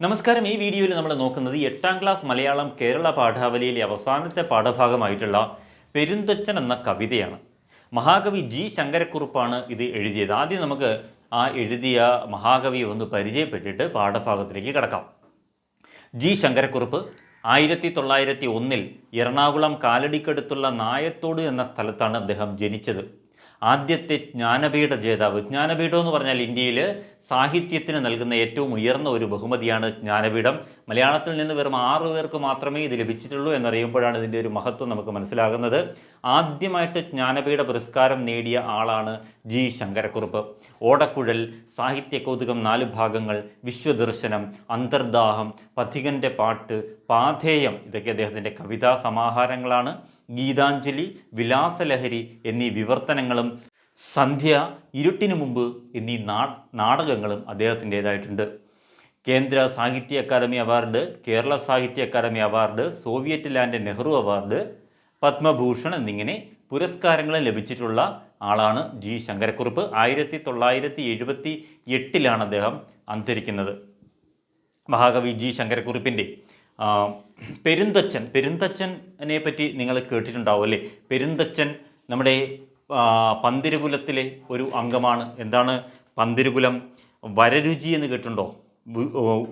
നമസ്കാരം. ഈ വീഡിയോയിൽ നമ്മൾ നോക്കുന്നത് എട്ടാം ക്ലാസ് മലയാളം കേരള പാഠാവലിയിലെ അവസാനത്തെ പാഠഭാഗമായിട്ടുള്ള പെരുന്തച്ചൻ എന്ന കവിതയാണ്. മഹാകവി ജി ശങ്കരക്കുറുപ്പാണ് ഇത് എഴുതിയത്. ആദ്യം നമുക്ക് ആ എഴുതിയ മഹാകവിയെ ഒന്ന് പരിചയപ്പെട്ടിട്ട് പാഠഭാഗത്തിലേക്ക് കടക്കാം. ജി ശങ്കരക്കുറുപ്പ് ആയിരത്തി തൊള്ളായിരത്തി ഒന്നിൽ എറണാകുളം കാലടിക്കടുത്തുള്ള നായത്തോട് എന്ന സ്ഥലത്താണ് അദ്ദേഹം ജനിച്ചത്. ആദ്യത്തെ ജ്ഞാനപീഠ ജേതാവ്. ജ്ഞാനപീഠം എന്ന് പറഞ്ഞാൽ ഇന്ത്യയിൽ സാഹിത്യത്തിന് നൽകുന്ന ഏറ്റവും ഉയർന്ന ഒരു ബഹുമതിയാണ് ജ്ഞാനപീഠം. മലയാളത്തിൽ നിന്ന് വെറും ആറ് പേർക്ക് മാത്രമേ ഇത് ലഭിച്ചിട്ടുള്ളൂ എന്നറിയുമ്പോഴാണ് ഇതിന്റെ ഒരു മഹത്വം നമുക്ക് മനസ്സിലാകുന്നത്. ആദ്യമായിട്ട് ജ്ഞാനപീഠ പുരസ്കാരം നേടിയ ആളാണ് ജി. ശങ്കരക്കുറുപ്പ്. ഓടക്കുഴൽ സാഹിത്യ കൗതുകം നാല് ഭാഗങ്ങൾ വിശ്വദർശനം അന്തർദാഹം പഥികന്റെ പാട്ട് പാഥേയം ഇതൊക്കെ അദ്ദേഹത്തിന്റെ കവിതാ സമാഹാരങ്ങളാണ്. ഗീതാഞ്ജലി വിലാസലഹരി എന്നീ വിവർത്തനങ്ങളും സന്ധ്യ ഇരുട്ടിനു മുമ്പ് എന്നീ നാടകങ്ങളും അദ്ദേഹത്തിന്റേതായിട്ടുണ്ട്. കേന്ദ്ര സാഹിത്യ academy award Kerala Sahitya academy award Soviet Land Nehru award Padma Bhushan എന്നിങ്ങനെ പുരസ്കാരങ്ങൾ ലഭിച്ചിട്ടുള്ള ആളാണ് ജി ശങ്കരക്കുറുപ്പ്. ആയിരത്തി തൊള്ളായിരത്തി എഴുപത്തി എട്ടിലാണ് അദ്ദേഹം അന്തരിക്കുന്നത്. മഹാകവി ജി ശങ്കരക്കുറുപ്പിന്റെ പെരുന്തച്ചൻ പെരുന്തച്ചനെ പറ്റി നിങ്ങൾ കേട്ടിട്ടുണ്ടാവും അല്ലേ? പെരുന്തച്ചൻ നമ്മുടെ പന്തിരുകുലത്തിലെ ഒരു അംഗമാണ്. എന്താണ് പന്തിരുകുലം? വരരുചി എന്ന് കേട്ടിട്ടുണ്ടോ?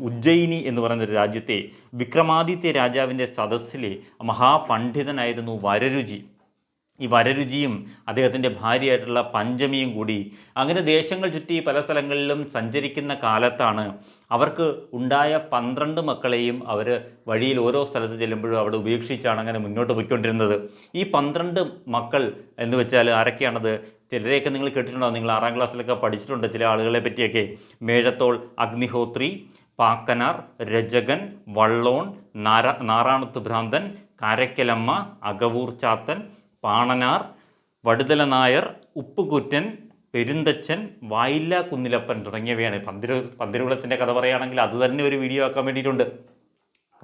ഉജ്ജയിനി എന്ന് പറയുന്ന ഒരു രാജ്യത്തെ വിക്രമാദിത്യ രാജാവിന്റെ സദസ്സിലെ മഹാപണ്ഡിതനായിരുന്നു വരരുചി. ഈ വരരുചിയും അദ്ദേഹത്തിന്റെ ഭാര്യയായിട്ടുള്ള പഞ്ചമിയും കൂടി അങ്ങനെ ദേശങ്ങൾ ചുറ്റി പല സ്ഥലങ്ങളിലും സഞ്ചരിക്കുന്ന കാലത്താണ് അവർക്ക് ഉണ്ടായ പന്ത്രണ്ട് മക്കളെയും അവർ വഴിയിൽ ഓരോ സ്ഥലത്ത് ചെല്ലുമ്പോഴും അവിടെ ഉപേക്ഷിച്ചാണ് അങ്ങനെ മുന്നോട്ട് പോയിക്കൊണ്ടിരുന്നത്. ഈ പന്ത്രണ്ട് മക്കൾ എന്ന് വെച്ചാൽ ആരൊക്കെയാണത്? ചിലരെയൊക്കെ നിങ്ങൾ കേട്ടിട്ടുണ്ടോ? നിങ്ങൾ ആറാം ക്ലാസ്സിലൊക്കെ പഠിച്ചിട്ടുണ്ട് ചില ആളുകളെ പറ്റിയൊക്കെ. മേഴത്തോൾ അഗ്നിഹോത്രി പാക്കനാർ രജകൻ വള്ളോൺ നാരാ നാറാണത്ത് ഭ്രാന്തൻ കാരക്കലമ്മ അകവൂർ ചാത്തൻ പാണനാർ വടുതല നായർ ഉപ്പുകുറ്റൻ പെരുന്തച്ചൻ വായില്ല കുന്നിലപ്പൻ തുടങ്ങിയവയാണ്. പന്തിരു പന്തിരുകുളത്തിന്റെ കഥ പറയുകയാണെങ്കിൽ അത് തന്നെ ഒരു വീഡിയോ ആക്കാൻ വേണ്ടിയിട്ടുണ്ട്.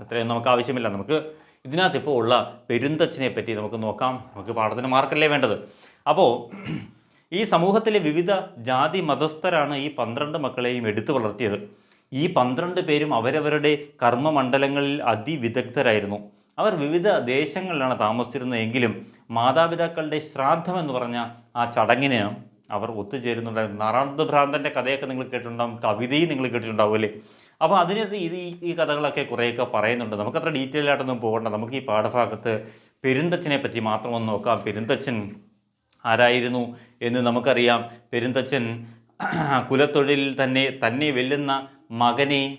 അത്രയും നമുക്ക് ആവശ്യമില്ല. നമുക്ക് ഇതിനകത്ത് ഇപ്പോൾ ഉള്ള പെരുന്തച്ഛനെ പറ്റി നമുക്ക് നോക്കാം. നമുക്ക് പാഠത്തിന് മാർക്കല്ലേ വേണ്ടത്? അപ്പോൾ ഈ സമൂഹത്തിലെ വിവിധ ജാതി മതസ്ഥരാണ് ഈ പന്ത്രണ്ട് മക്കളെയും എടുത്തു വളർത്തിയത്. ഈ പന്ത്രണ്ട് പേരും അവരവരുടെ കർമ്മമണ്ഡലങ്ങളിൽ അതിവിദഗ്ധരായിരുന്നു. അവർ വിവിധ ദേശങ്ങളിലാണ് താമസിച്ചിരുന്നത് എങ്കിലും മാതാപിതാക്കളുടെ ശ്രാദ്ധം എന്ന് പറഞ്ഞ ആ ചടങ്ങിന് അവർ ഒത്തുചേരുന്നുണ്ടായിരുന്നു നാറാണത്ത് ഭ്രാന്തന്റെ കഥയൊക്കെ നിങ്ങൾ കേട്ടിട്ടുണ്ടാവും കവിതയും നിങ്ങൾ കേട്ടിട്ടുണ്ടാവും അല്ലേ? അപ്പോൾ അതിനകത്ത് ഇത് ഈ കഥകളൊക്കെ കുറേയൊക്കെ പറയുന്നുണ്ട്. നമുക്കത്ര ഡീറ്റെയിൽ ആയിട്ടൊന്നും പോകണ്ട. നമുക്ക് ഈ പാഠഭാഗത്ത് പെരുന്തച്ചനെ പറ്റി മാത്രം ഒന്ന് നോക്കാം. പെരുന്തച്ചൻ ആരായിരുന്നു എന്ന് നമുക്കറിയാം. പെരുന്തച്ചൻ കുലത്തൊഴിലിൽ തന്നെ തന്നെ വെല്ലുന്ന മകനെ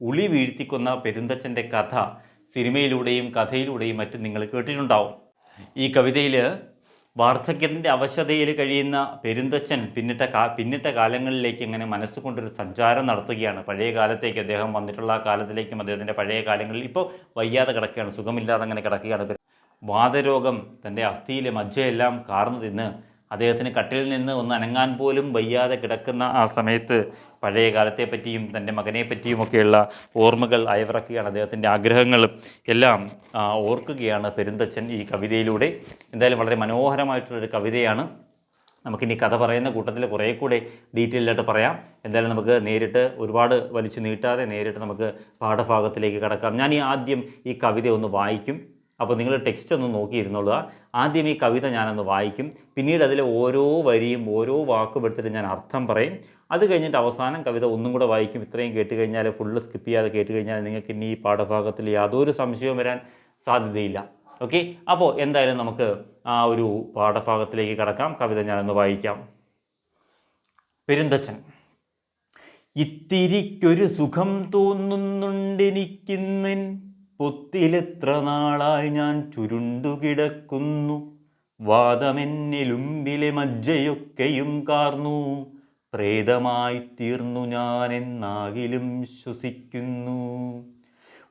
ഉളി വീഴ്ത്തിക്കുന്ന പെരുന്തച്ചന്റെ കഥ സിനിമയിലൂടെയും കഥയിലൂടെയും മറ്റും നിങ്ങൾ കേട്ടിട്ടുണ്ടാവും. ഈ കവിതയിൽ വാർദ്ധക്യത്തിന്റെ അവശതയിൽ കഴിയുന്ന പെരുന്തച്ഛൻ പിന്നിട്ട കാ പിന്നിട്ട കാലങ്ങളിലേക്ക് ഇങ്ങനെ മനസ്സുകൊണ്ടൊരു സഞ്ചാരം നടത്തുകയാണ്. പഴയ കാലത്തേക്ക് അദ്ദേഹം വന്നിട്ടുള്ള കാലത്തിലേക്കും അദ്ദേഹത്തിന്റെ പഴയ കാലങ്ങളിൽ ഇപ്പോൾ വയ്യാതെ കിടക്കുകയാണ്. സുഖമില്ലാതെ അങ്ങനെ കിടക്കുകയാണ്. വാതരോഗം തന്റെ അസ്ഥിയിലെ മജ്ജയെല്ലാം കാർന്നു തിന്ന് അദ്ദേഹത്തിന് കട്ടിലിൽ നിന്ന് ഒന്ന് അനങ്ങാൻ പോലും വയ്യാതെ കിടക്കുന്ന ആ സമയത്ത് പഴയ കാലത്തെ പറ്റിയും തന്റെ മകനെ പറ്റിയുമൊക്കെയുള്ള ഓർമ്മകൾ അയവിറക്കുകയാണ് അദ്ദേഹത്തിന്റെ ആഗ്രഹങ്ങളും എല്ലാം ഓർക്കുകയാണ് പെരുന്തച്ചൻ ഈ കവിതയിലൂടെ. എന്തായാലും വളരെ മനോഹരമായിട്ടുള്ളൊരു കവിതയാണ്. നമുക്കിനി കഥ പറയുന്ന കൂട്ടത്തിൽ കുറേ കൂടെ ഡീറ്റെയിൽഡായിട്ട് പറയാം. എന്തായാലും നമുക്ക് നേരിട്ട് ഒരുപാട് വലിച്ചു നീട്ടാതെ നേരിട്ട് നമുക്ക് പാഠഭാഗത്തിലേക്ക് കടക്കാം. ഞാൻ ഈ ആദ്യം ഈ കവിത ഒന്ന് വായിക്കും. അപ്പോൾ നിങ്ങൾ ടെക്സ്റ്റ് ഒന്ന് നോക്കിയിരുന്നുള്ളൂ ആദ്യം ഈ കവിത ഞാനൊന്ന് വായിക്കും. പിന്നീട് അതിലെ ഓരോ വരിയും ഓരോ വാക്കും എടുത്തിട്ട് ഞാൻ അർത്ഥം പറയും. അത് കഴിഞ്ഞിട്ട് അവസാനം കവിത ഒന്നും കൂടെ വായിക്കും. ഇത്രയും കേട്ട് കഴിഞ്ഞാൽ ഫുള്ള് സ്കിപ്പ് ചെയ്യാതെ കേട്ട് കഴിഞ്ഞാൽ നിങ്ങൾക്ക് ഇനി ഈ പാഠഭാഗത്തിൽ യാതൊരു സംശയവും വരാൻ സാധ്യതയില്ല. ഓക്കെ അപ്പോൾ എന്തായാലും നമുക്ക് ആ ഒരു പാഠഭാഗത്തിലേക്ക് കടക്കാം. കവിത ഞാനൊന്ന് വായിക്കാം. പെരുന്തച്ചൻ ഇത്തിരിക്കൊരു സുഖം തോന്നുന്നുണ്ടെനിക്കിന്നിൻ പൊത്തിലെത്ര നാളായി ഞാൻ ചുരുണ്ടുകിടക്കുന്നു. വാദമെന്നിലുമ്പിലെ മജ്ജയൊക്കെയും കാർന്നു. പ്രേതമായി തീർന്നു ഞാൻ എന്നാകിലും ശ്വസിക്കുന്നു.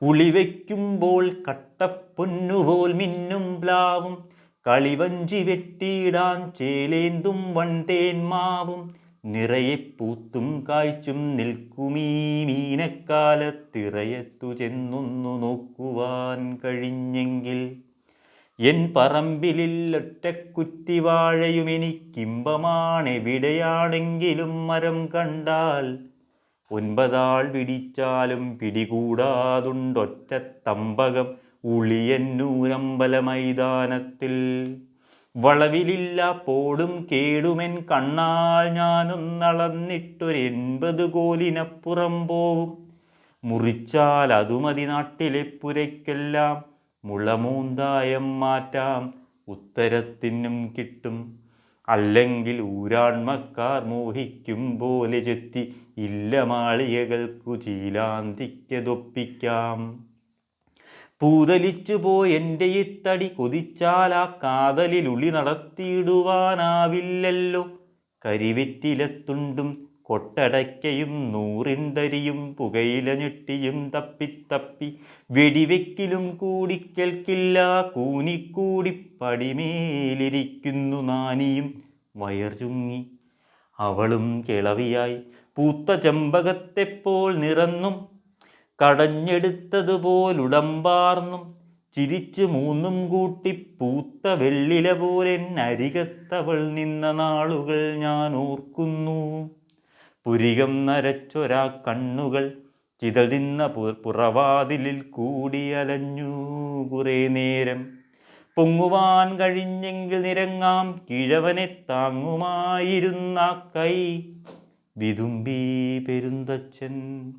ഉളിവയ്ക്കുമ്പോൾ കട്ടപ്പൊന്നുപോൽ മിന്നും പ്ലാവും. കളിവഞ്ചി വെട്ടിയിടാൻ ചേലേന്തും വൺതേന്മാവും നിറയെ പൂത്തും കായ്ച്ചും നിൽക്കുമീ മീനക്കാലത്തിറയത്തു ചെന്നൊന്നു നോക്കുവാൻ കഴിഞ്ഞെങ്കിൽ. എൻ പറമ്പിലിൽ ഒറ്റക്കുറ്റിവാഴയും എനിക്കിമ്പമാണെവിടെയാണെങ്കിലും മരം കണ്ടാൽ ഒൻപതാൾ പിടിച്ചാലും പിടികൂടാതുണ്ടൊറ്റ തമ്പകം ഉളിയന്നൂരമ്പല മൈതാനത്തിൽ. വളവിലില്ല പോടും കേടുമെൻ കണ്ണാൽ ഞാനൊന്നളന്നിട്ടൊരെൺപത് കോലിനപ്പുറം പോവും. മുറിച്ചാൽ അതുമതി നാട്ടിലെ പുരയ്ക്കെല്ലാം. മുളമൂന്തായം മാറ്റാം ഉത്തരത്തിനും കിട്ടും. അല്ലെങ്കിൽ ഊരാൺമക്കാർ മോഹിക്കും പോലെ ചെത്തി ഇല്ല മാളികകൾക്കു ചീലാന്തിക്കതൊപ്പിക്കാം. പൂതലിച്ചു പോയെന്റെ ഇത്തടി കൊതിച്ചാൽ ആ കാതലിൽ ഉളി നടത്തിയിടുവാനാവില്ലല്ലോ. കരിവെറ്റിലത്തുണ്ടും കൊട്ടടയ്ക്കയും നൂറിണ്ടരിയും പുകയില ഞെട്ടിയും തപ്പിത്തപ്പി വെടിവെക്കിലും കൂടി കേൾക്കില്ല കൂനിക്കൂടി പടിമേലിരിക്കുന്നു നാനിയും. വയർ ചുങ്ങി അവളും കിളവിയായി. പൂത്ത ചെമ്പകത്തെപ്പോൾ നിറന്നും കടഞ്ഞെടുത്തതുപോലുടമ്പാർന്നും ചിരിച്ചു മൂന്നും കൂട്ടി പൂത്ത വെള്ളില പോലെ അരികത്തവൾ നിന്ന നാളുകൾ ഞാൻ ഓർക്കുന്നു. പുരികം നരച്ചൊരാ കണ്ണുകൾ ചിതൽ നിന്ന പുറവാതിലിൽ കൂടി അലഞ്ഞു കുറേ നേരം. പൊങ്ങുവാൻ കഴിഞ്ഞെങ്കിൽ നിരങ്ങാം കിഴവനെ താങ്ങുമായിരുന്ന കൈ വിതുമ്പി പെരുന്തച്ഛൻ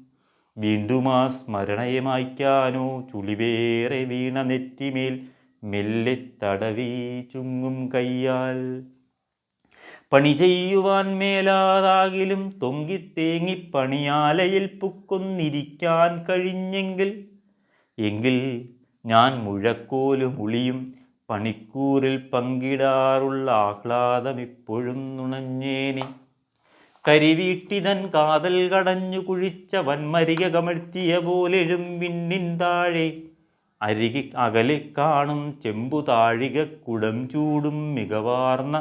വീണ്ടും ആ സ്മരണയെ മായ്ക്കാനോ ചുളിവേറെ വീണ നെറ്റിമേൽ മെല്ലെ തടവി ചുങ്ങും കയ്യാൽ. പണി ചെയ്യുവാൻ മേലാതാകിലും തൊങ്കിത്തേങ്ങി പണിയാലയിൽ പുക്കൊന്നിരിക്കാൻ കഴിഞ്ഞെങ്കിൽ എങ്കിൽ ഞാൻ മുഴക്കോലും ഉളിയും പണിക്കൂറിൽ പങ്കിടാറുള്ള ആഹ്ലാദം ഇപ്പോഴും നുണഞ്ഞേനെ. കരിവീട്ടിതൻ കാതൽ കടഞ്ഞു കുഴിച്ച വൻമരിക കമഴ്ത്തിയ പോലെഴും വിണ്ണിൻ താഴെ. അരികി അകലെ കാണും ചെമ്പു താഴിക കുടം ചൂടും മികവാർന്ന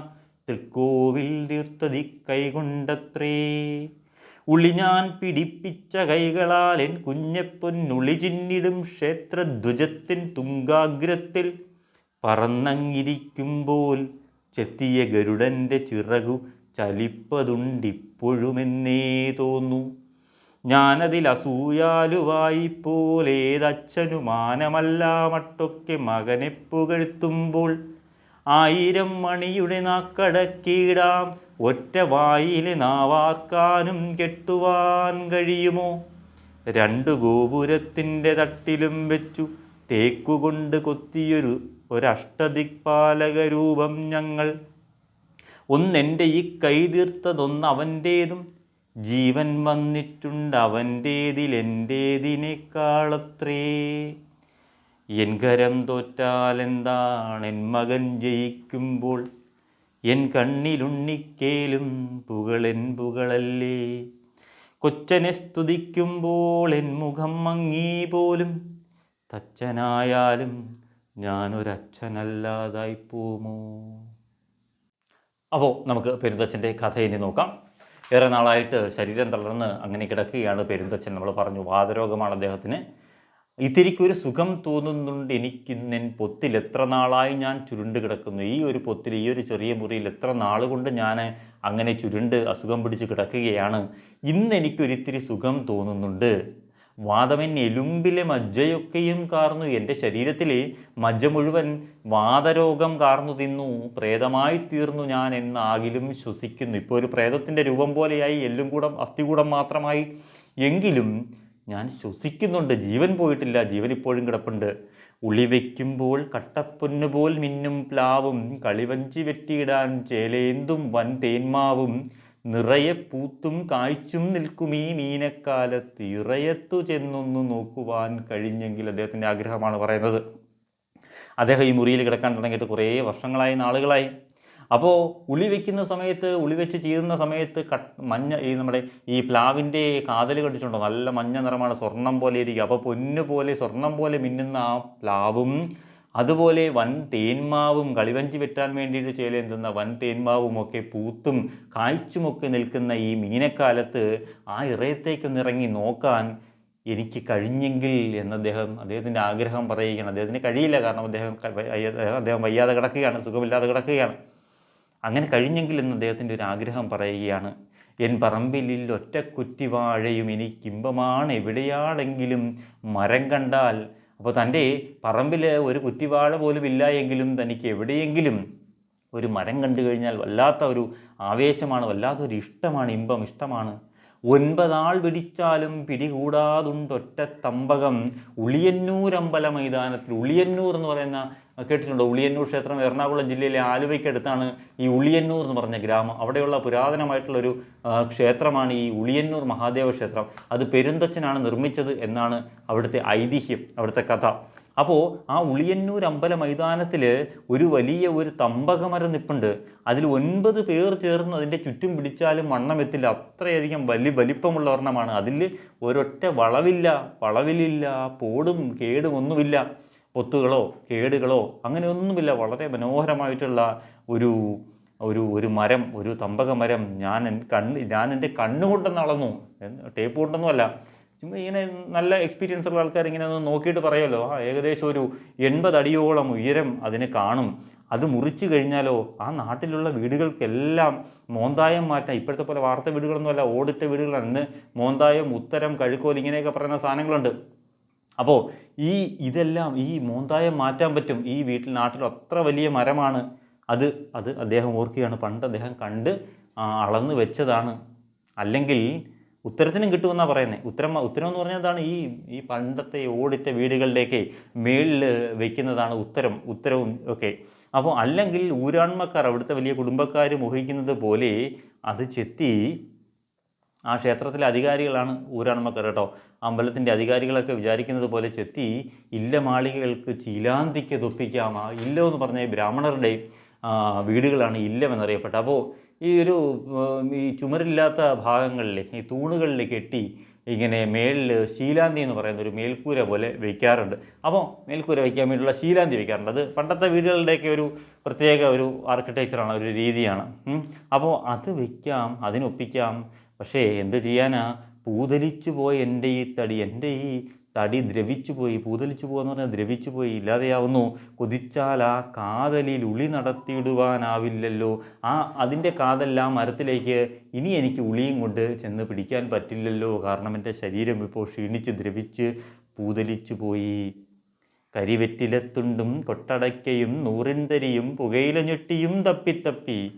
തൃക്കോവിൽ തീർത്തതി കൈകൊണ്ടത്രേ. ഉളി ഞാൻ പിടിപ്പിച്ച കൈകളാൽ എൻ കുഞ്ഞപ്പൊന്നുളി ചിന്നിടും ക്ഷേത്രധ്വജത്തിൻ തുങ്കാഗ്രത്തിൽ പറന്നങ്ങിരിക്കുമ്പോൾ ചെത്തിയ ഗരുഡന്റെ ചിറകു ചലിപ്പതുണ്ടിപ്പോഴുമെന്നേ തോന്നു. ഞാനതിൽ അസൂയാലുവായിപ്പോലേതച്ഛനു മാനമല്ല മട്ടൊക്കെ മകനെ പുകഴ്ത്തുമ്പോൾ. ആയിരം മണിയുടെ നാക്കടക്കിടാം ഒറ്റ വായിലെ നാവാർക്കാനും കെട്ടുവാൻ കഴിയുമോ? രണ്ടു ഗോപുരത്തിന്റെ തട്ടിലും വെച്ചു തേക്കുകൊണ്ട് കൊത്തിയൊരു ഒരഷ്ടദിക്പാലക രൂപം ഞങ്ങൾ ഒന്നെന്റെ ഈ കൈതീർത്തതൊന്ന് അവന്റേതും. ജീവൻ വന്നിട്ടുണ്ട് അവന്റേതിൽ എന്റേതിനേക്കാളത്രേ. എൻ കരം തോറ്റാൽ എന്താണ് എൻ മകൻ ജയിക്കുമ്പോൾ എൻ കണ്ണിലുണ്ണിക്കേലും പുകളെൻ പുകളല്ലേ. കൊച്ചനെ സ്തുതിക്കുമ്പോൾ എൻ മുഖം മങ്ങി പോലും തച്ചനായാലും ഞാനൊരച്ഛനല്ലാതായി പോമോ? അപ്പോൾ നമുക്ക് പെരുന്തച്ഛന്റെ കഥ ഇനി നോക്കാം. ഏറെ നാളായിട്ട് ശരീരം തളർന്ന് അങ്ങനെ കിടക്കുകയാണ് പെരുന്തച്ഛൻ. നമ്മൾ പറഞ്ഞു വാതരോഗമാണ് അദ്ദേഹത്തിന്. ഇത്തിരിക്കൊരു സുഖം തോന്നുന്നുണ്ട് എനിക്കിന്നെൻ പൊത്തിൽ എത്ര നാളായി ഞാൻ ചുരുണ്ട് കിടക്കുന്നു. ഈ ഒരു പൊത്തിൽ ഈ ഒരു ചെറിയ മുറിയിൽ എത്ര നാളുകൊണ്ട് ഞാൻ അങ്ങനെ ചുരുണ്ട് അസുഖം പിടിച്ച് കിടക്കുകയാണ്. ഇന്ന് എനിക്കൊരിത്തിരി സുഖം തോന്നുന്നുണ്ട്. വാദമൻ എലുമ്പിലെ മജ്ജയൊക്കെയും കാർന്നു. എന്റെ ശരീരത്തിലെ മജ്ജ മുഴുവൻ വാദരോഗം കാർന്നു തിന്നു. പ്രേതമായി തീർന്നു ഞാൻ എന്നാകിലും ശ്വസിക്കുന്നു. ഇപ്പോൾ ഒരു പ്രേതത്തിന്റെ രൂപം പോലെയായി എല്ലും കൂടം അസ്ഥികൂടം മാത്രമായി. എങ്കിലും ഞാൻ ശ്വസിക്കുന്നുണ്ട്. ജീവൻ പോയിട്ടില്ല. ജീവൻ ഇപ്പോഴും കിടപ്പുണ്ട്. ഉളി വയ്ക്കുമ്പോൾ കട്ടപ്പൊന്നുപോൽ മിന്നും പ്ലാവും. കളിവഞ്ചി വെട്ടിയിടാൻ ചേലേന്തും വൻ തേന്മാവും. നിറയെ പൂത്തും കാഴ്ചും നിൽക്കും ഈ മീനക്കാലത്ത്. ഇറയത്തു ചെന്നൊന്ന് നോക്കുവാൻ കഴിഞ്ഞെങ്കിൽ അദ്ദേഹത്തിന്റെ ആഗ്രഹമാണ് പറയുന്നത്. അദ്ദേഹം ഈ മുറിയിൽ കിടക്കാൻ തുടങ്ങിയിട്ട് കുറേ വർഷങ്ങളായി നാളുകളായി. അപ്പോൾ ഉളി വെക്കുന്ന സമയത്ത് ഉളി വെച്ച് ചീറുന്ന സമയത്ത് മഞ്ഞ ഈ നമ്മുടെ ഈ പ്ലാവിന്റെ കാതൽ കണ്ടിട്ടുണ്ടോ നല്ല മഞ്ഞ നിറമാണ് സ്വർണം പോലെ ഇരിക്കുക അപ്പോൾ പൊന്നു പോലെ സ്വർണം പോലെ മിന്നുന്ന ആ പ്ലാവും അതുപോലെ വൻ തേന്മാവും കളിവഞ്ചി വെറ്റാൻ വേണ്ടിയിട്ട് ചെയ്യലെന്തുന്ന വൻ തേന്മാവും ഒക്കെ പൂത്തും കാഴ്ചുമൊക്കെ നിൽക്കുന്ന ഈ മീനക്കാലത്ത് ആ ഇറയത്തേക്കൊന്ന് ഇറങ്ങി നോക്കാൻ എനിക്ക് കഴിഞ്ഞെങ്കിൽ എന്ന് അദ്ദേഹം അദ്ദേഹത്തിന്റെ ആഗ്രഹം പറയുകയാണ്. അദ്ദേഹത്തിന് കഴിയില്ല. കാരണം അദ്ദേഹം അദ്ദേഹം വയ്യാതെ കിടക്കുകയാണ് സുഖമില്ലാതെ കിടക്കുകയാണ്. അങ്ങനെ കഴിഞ്ഞെങ്കിൽ എന്ന് അദ്ദേഹത്തിന്റെ ഒരു ആഗ്രഹം പറയുകയാണ്. എൻ പറമ്പിലിൽ ഒറ്റക്കുറ്റിവാഴയും എനിക്കിമ്പമാണ് എവിടെയാണെങ്കിലും മരം കണ്ടാൽ അപ്പോൾ തന്റെ പറമ്പിൽ ഒരു കുറ്റിവാഴ പോലും ഇല്ല എങ്കിലും തനിക്ക് എവിടെയെങ്കിലും ഒരു മരം കണ്ടു കഴിഞ്ഞാൽ വല്ലാത്ത ഒരു ആവേശമാണ് വല്ലാത്തൊരു ഇഷ്ടമാണ് ഇമ്പം ഇഷ്ടമാണ്. ഒൻപതാൾ പിടിച്ചാലും പിടികൂടാതുണ്ടൊറ്റ തമ്പകം. ഉളിയന്നൂരമ്പല മൈതാനത്തിൽ. ഉളിയന്നൂർ എന്ന് പറയുന്ന കേട്ടിട്ടുണ്ടോ? ഉളിയന്നൂർ ക്ഷേത്രം എറണാകുളം ജില്ലയിലെ ആലുവയ്ക്കടുത്താണ് ഈ ഉളിയന്നൂർ എന്ന് പറഞ്ഞ ഗ്രാമം. അവിടെയുള്ള പുരാതനമായിട്ടുള്ളൊരു ക്ഷേത്രമാണ് ഈ ഉളിയന്നൂർ മഹാദേവ ക്ഷേത്രം. അത് പെരുന്തച്ഛനാണ് നിർമ്മിച്ചത് എന്നാണ് അവിടുത്തെ ഐതിഹ്യം അവിടുത്തെ കഥ. അപ്പോൾ ആ ഉളിയന്നൂർ അമ്പല മൈതാനത്തിൽ ഒരു വലിയ ഒരു തമ്പകമരം നിപ്പുണ്ട്. അതിൽ ഒൻപത് പേർ ചേർന്ന് അതിന്റെ ചുറ്റും പിടിച്ചാലും വണ്ണം എത്തില്ല അത്രയധികം വലിയ വലിപ്പമുള്ള ഒരെണ്ണമാണ്. അതിൽ ഒരൊറ്റ വളവില്ല. വളവിലില്ല പോടും കേടും ഒന്നുമില്ല. പൊത്തുകളോ കേടുകളോ അങ്ങനെയൊന്നുമില്ല. വളരെ മനോഹരമായിട്ടുള്ള ഒരു ഒരു ഒരു മരം ഒരു തമ്പകമരം ഞാൻ കണ്ണ് ഞാൻ എന്റെ കണ്ണുകൊണ്ടെന്ന് അളന്നു. ടേപ്പ് കൊണ്ടൊന്നുമല്ല. ചുമ്മാ ഇങ്ങനെ നല്ല എക്സ്പീരിയൻസ് ഉള്ള ആൾക്കാർ ഇങ്ങനെ ഒന്ന് നോക്കിയിട്ട് പറയുമല്ലോ ആ ഏകദേശം ഒരു എൺപത് അടിയോളം ഉയരം അതിന് കാണും. അത് മുറിച്ചു കഴിഞ്ഞാലോ ആ നാട്ടിലുള്ള വീടുകൾക്കെല്ലാം മോന്തായം മാറ്റാം ഇപ്പോഴത്തെ പോലെ വാർത്ത വീടുകളൊന്നുമല്ല ഓടിട്ട വീടുകളാണ്. ഇന്ന് മോന്തായം ഉത്തരം കഴുക്കോൽ ഇങ്ങനെയൊക്കെ പറയുന്ന സാധനങ്ങളുണ്ട്. അപ്പോൾ ഈ ഇതെല്ലാം ഈ മോന്തായം മാറ്റാൻ പറ്റും ഈ വീട്ടിൽ നാട്ടിൽ അത്ര വലിയ മരമാണ്. അത് അത് അദ്ദേഹം ഓർക്കുകയാണ്. പണ്ട് അദ്ദേഹം കണ്ട് അളന്ന് വെച്ചതാണ്. അല്ലെങ്കിൽ ഉത്തരത്തിനും കിട്ടുമെന്നാണ് പറയുന്നത് ഉത്തരം ഉത്തരം എന്ന് പറഞ്ഞാൽ എന്താണ് ഈ ഈ പണ്ടത്തെ ഓടിറ്റ വീടുകളിലേക്ക് മേളിൽ വെക്കുന്നതാണ് ഉത്തരം ഉത്തരവും ഒക്കെ. അപ്പോൾ അല്ലെങ്കിൽ ഊരാൺമക്കാർ അവിടുത്തെ വലിയ കുടുംബക്കാർ മോഹിക്കുന്നത് പോലെ അത് ചെത്തി ആ ക്ഷേത്രത്തിലെ അധികാരികളാണ് ഊരാൺമക്കാർ കേട്ടോ. അമ്പലത്തിന്റെ അധികാരികളൊക്കെ വിചാരിക്കുന്നത് പോലെ ചെത്തി ഇല്ല മാളികകൾക്ക് ചീലാന്തിക്ക് തൊപ്പിക്കാമോ ഇല്ലം എന്ന് പറഞ്ഞ ഈ ബ്രാഹ്മണരുടെ വീടുകളാണ് ഇല്ലം എന്നറിയപ്പെട്ടത്. അപ്പോൾ ഈ ഒരു ഈ ചുമരില്ലാത്ത ഭാഗങ്ങളിൽ ഈ തൂണുകളിൽ കെട്ടി ഇങ്ങനെ മേളിൽ ശീലാന്തി എന്ന് പറയുന്ന ഒരു മേൽക്കൂര പോലെ വയ്ക്കാറുണ്ട് അപ്പോൾ മേൽക്കൂര വയ്ക്കാൻ വേണ്ടിയുള്ള ശീലാന്തി വയ്ക്കാറുണ്ട് അത് പണ്ടത്തെ വീടുകളുടെയൊക്കെ ഒരു പ്രത്യേക ഒരു ആർക്കിടെക്ചറാണ് ഒരു രീതിയാണ്. അപ്പോൾ അത് വയ്ക്കാം അതിനൊപ്പിക്കാം. പക്ഷേ എന്ത് ചെയ്യാനാ? പൂതലിച്ചു പോയി എന്റെ ഈ തടി എന്റെ ഈ തടി ദ്രവിച്ചു പോയി പൂതലിച്ചു പോകുക പറഞ്ഞാൽ ദ്രവിച്ചു പോയി ഇല്ലാതെയാവുന്നു. കൊതിച്ചാൽ ആ കാതലിൽ ഉളി നടത്തിയിടുവാനാവില്ലല്ലോ. ആ അതിന്റെ കാതല്ല മരത്തിലേക്ക് ഇനി എനിക്ക് ഉളിയും കൊണ്ട് ചെന്ന് പിടിക്കാൻ പറ്റില്ലല്ലോ. കാരണം എന്റെ ശരീരം ഇപ്പോൾ ക്ഷീണിച്ച് ദ്രവിച്ച് പൂതലിച്ചു പോയി. കരിവെറ്റിലത്തുണ്ടും കൊട്ടടയ്ക്കയും നൂറിൻതരിയും പുകയില ഞെട്ടിയും തപ്പിത്തപ്പി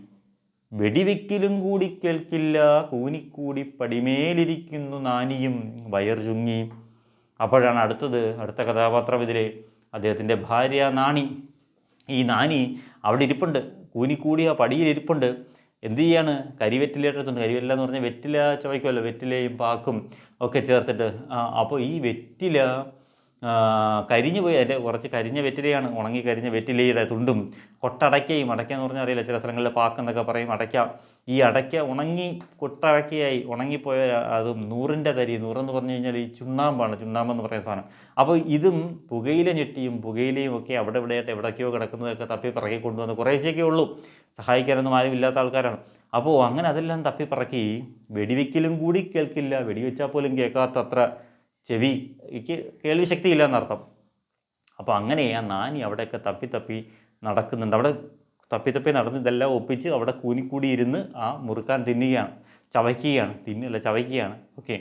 വെടിവെക്കിലും കൂടി കേൾക്കില്ല. കൂനിക്കൂടി പടിമേലിരിക്കുന്നു നാനിയും. വയർ ചുങ്ങി അപ്പോഴാണ് അടുത്തത് അടുത്ത കഥാപാത്രം ഇതിലെ അദ്ദേഹത്തിന്റെ ഭാര്യ നാണി. ഈ നാനി അവിടെ ഇരിപ്പുണ്ട് കൂനിക്കൂടി ആ പടിയിൽ ഇരിപ്പുണ്ട്. എന്ത് ചെയ്യാണ്? കരിവെറ്റിലെടുത്തുണ്ട് കരിവെറ്റില എന്ന് പറഞ്ഞാൽ വെറ്റില ചവയ്ക്കുമല്ലോ വെറ്റിലയും പാക്കും ഒക്കെ ചേർത്തിട്ട്. അപ്പോൾ ഈ വെറ്റില കരിഞ്ഞു പോയി. അതിന്റെ കുറച്ച് കരിഞ്ഞ വെറ്റിലയാണ് ഉണങ്ങി കരിഞ്ഞ വെറ്റിലയുടെ തുണ്ടും കൊട്ടടയ്ക്കയും അടയ്ക്ക എന്ന് പറഞ്ഞാൽ അറിയില്ല. ചില സ്ഥലങ്ങളിൽ പാക്കെന്നൊക്കെ പറയും അടയ്ക്ക. ഈ അടയ്ക്ക ഉണങ്ങി കൊട്ടടയ്ക്കയായി ഉണങ്ങിപ്പോയ അതും നൂറിന്റെ തരി നൂറെന്ന് പറഞ്ഞു കഴിഞ്ഞാൽ ഈ ചുണ്ണാമ്പാണ് ചുണ്ണാമ്പെന്ന് പറയുന്ന സാധനം. അപ്പോൾ ഇതും പുകയില ഞെട്ടിയും പുകയിലയും ഒക്കെ അവിടെ ഇവിടെയായിട്ട് എവിടേക്കോ കിടക്കുന്നതൊക്കെ തപ്പി പറക്കി കൊണ്ടുവന്ന് കുറേശ്ശേക്കേ ഉള്ളൂ. സഹായിക്കാനൊന്നും ആരും ഇല്ലാത്ത ആൾക്കാരാണ്. അപ്പോൾ അങ്ങനെ അതെല്ലാം തപ്പി പറക്കി വെടിവെക്കലും കൂടി കേൾക്കില്ല വെടിവെച്ചാൽ പോലും കേൾക്കാത്തത്ര ചെവിക്ക് കേൾവി ശക്തിയില്ല എന്നർത്ഥം. അപ്പോൾ അങ്ങനെ ആ നാനി അവിടെയൊക്കെ തപ്പി തപ്പി നടക്കുന്നുണ്ട്. അവിടെ തപ്പി തപ്പി നടന്ന് ഇതെല്ലാം ഒപ്പിച്ച് അവിടെ കൂനിക്കൂടി ഇരുന്ന് ആ മുറുക്കാൻ തിന്നുകയാണ്. ചവയ്ക്കുകയാണ്. തിന്നല്ല ചവയ്ക്കുകയാണ്. ഓക്കെ